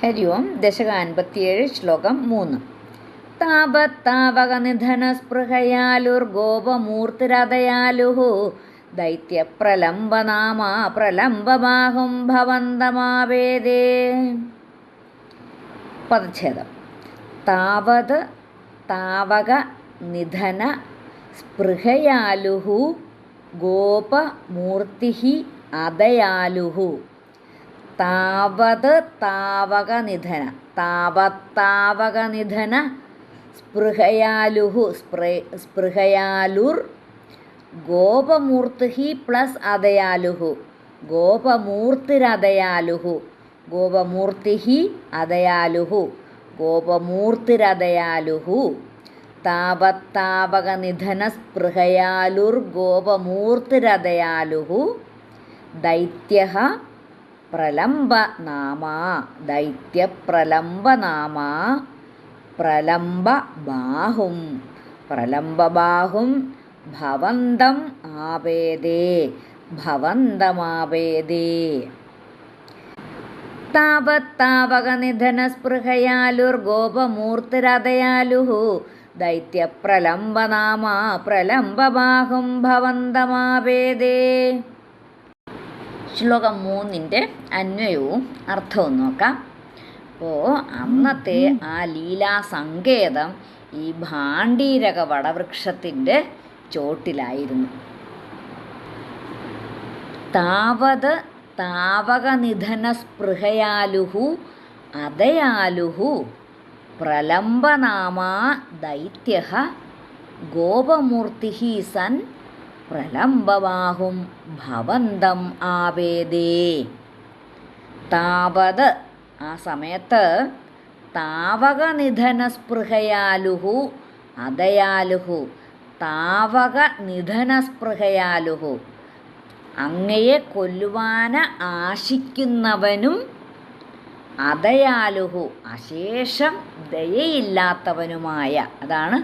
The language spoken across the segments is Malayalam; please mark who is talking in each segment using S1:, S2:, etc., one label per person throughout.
S1: ഹരി ഓം ദശക അൻപത്തിയേഴ് ശ്ലോകം മൂന്ന്। താപത്താവക നിധന ദൈത്യ ദൈത്യപ്രലംബനാമ പ്രലംബമാഹും ഭവന്തമാവേദേ പദച്ഛേദം താവത് താവക നിധന സ്പൃഹയാലുഹു ഗോപമൂർത്തി അതയാലുഹു താവത് താവക നിധന താവത്താവക നിധന സ്പൃഹയാലുഹു സ്പൃ സ്പൃഹയാലുർ ഗോപമൂർത്തി പ്ലസ് അതയാലുഹു ഗോപമൂർത്തിരതയാലുഹു ഗോപമൂർത്തി അതയാലുഹു ഗോപമൂർത്തിരതയാലുഹു താവത്താവക നിധന സ്പൃഹയാലുർ ഗോപമൂർത്തിരതയാലുഹു ദൈത്യ പ്രലംബനാമാ ദൈത്യപ്രലംബനാമാ പ്രലംബബാഹും പ്രലംബബാഹും ഭവന്തം ആവേദേ ഭവന്തമാവേദേ താവത്താവക നിധന സ്പൃഹയാലുർഗോപമൂർത്തിരതയാലുഹു ദൈത്യപ്രലംബനാമാ പ്രലംബബാഹും ഭവന്തമാവേദേ ശ്ലോകം മൂന്നിന്റെ അന്വയവും അർത്ഥവും നോക്കാം. അപ്പോൾ അന്നത്തെ ആ ലീലാസങ്കേതം ഈ ഭാണ്ഡീരക വടവൃക്ഷത്തിന്റെ ചോട്ടിലായിരുന്നു. താവത് താവകനിധന സ്പൃഹയാലുഹു അതയാലുഹു പ്രലംബനാമാ ദൈത്യ ഗോപമൂർത്തി സൻ പ്രലംബബാഹും ഭവന്തം ആവേദേ. താവത് ആ സമയത്ത് താവകനിധനസ്പൃഹയാലുഹു സ്പൃഹയാലുഹു അതയാലുഹു താവകനിധനസ്പൃഹയാലുഹു. സ്പൃഹയാലുഹു അങ്ങയെ കൊല്ലുവാന ആശിക്കുന്നവനും അതയാലുഹു അശേഷം ദയയില്ലാത്തവനുമായ അതാണ്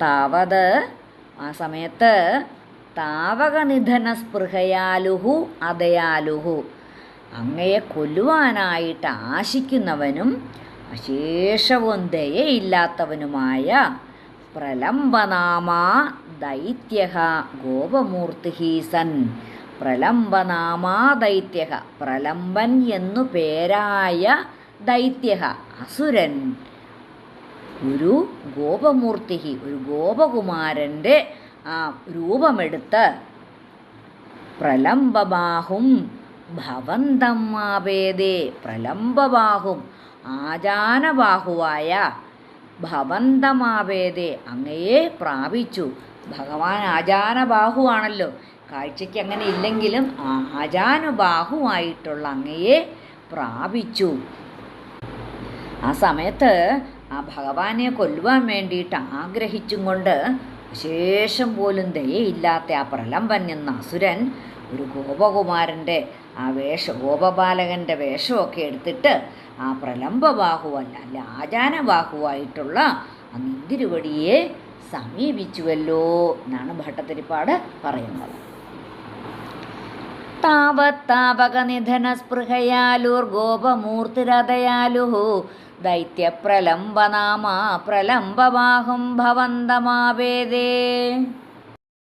S1: താവത് ആ സമയത്ത് താവകനിധന സ്പൃഹയാലുഹു അതയാലുഹു അങ്ങയെ കൊല്ലുവാനായിട്ട് ആശിക്കുന്നവനും അശേഷവും ദയയില്ലാത്തവനുമായ പ്രലംബനാമാ ദൈത്യ ഗോപമൂർത്തി പ്രലംബനാമാ ദൈത്യ പ്രലംബൻ എന്നു പേരായ ദൈത്യ അസുരൻ. ഒരു ഗോപമൂർത്തി ഒരു ഗോപകുമാരന്റെ ആ രൂപമെടുത്ത് പ്രലംബബാഹും ഭവന്തമാവേദേ പ്രലംബബാഹും ആചാനബാഹുവായ ഭവന്തമാവേദേ അങ്ങയെ പ്രാപിച്ചു. ഭഗവാൻ ആണല്ലോ. കാഴ്ചയ്ക്ക് അങ്ങനെ ഇല്ലെങ്കിലും ആചാനുബാഹുവായിട്ടുള്ള അങ്ങയെ പ്രാപിച്ചു. ആ സമയത്ത് ആ ഭഗവാനെ കൊല്ലുവാൻ വേണ്ടിയിട്ട് ആഗ്രഹിച്ചും കൊണ്ട് ശേഷം പോലും ദയയില്ലാത്ത ആ പ്രലംബൻ എന്ന അസുരൻ ഒരു ഗോപകുമാരന്റെ ആ വേഷ ഗോപബാലകന്റെ വേഷമൊക്കെ എടുത്തിട്ട് ആ പ്രലംബബാഹുവല്ല അല്ല ആചാനബാഹുവായിട്ടുള്ള ആ നിന്തിരുവടിയെ സമീപിച്ചുവല്ലോ എന്നാണ് ഭട്ടത്തിരിപ്പാട് പറയുന്നത്. താപത്താപകനിധന സ്പൃഹയാലൂർ ഗോപമൂർത്തിരതയാലുഹു दैत्यप्रलम्बनामा प्रलम्बमाहुं भवन्तमावेदे।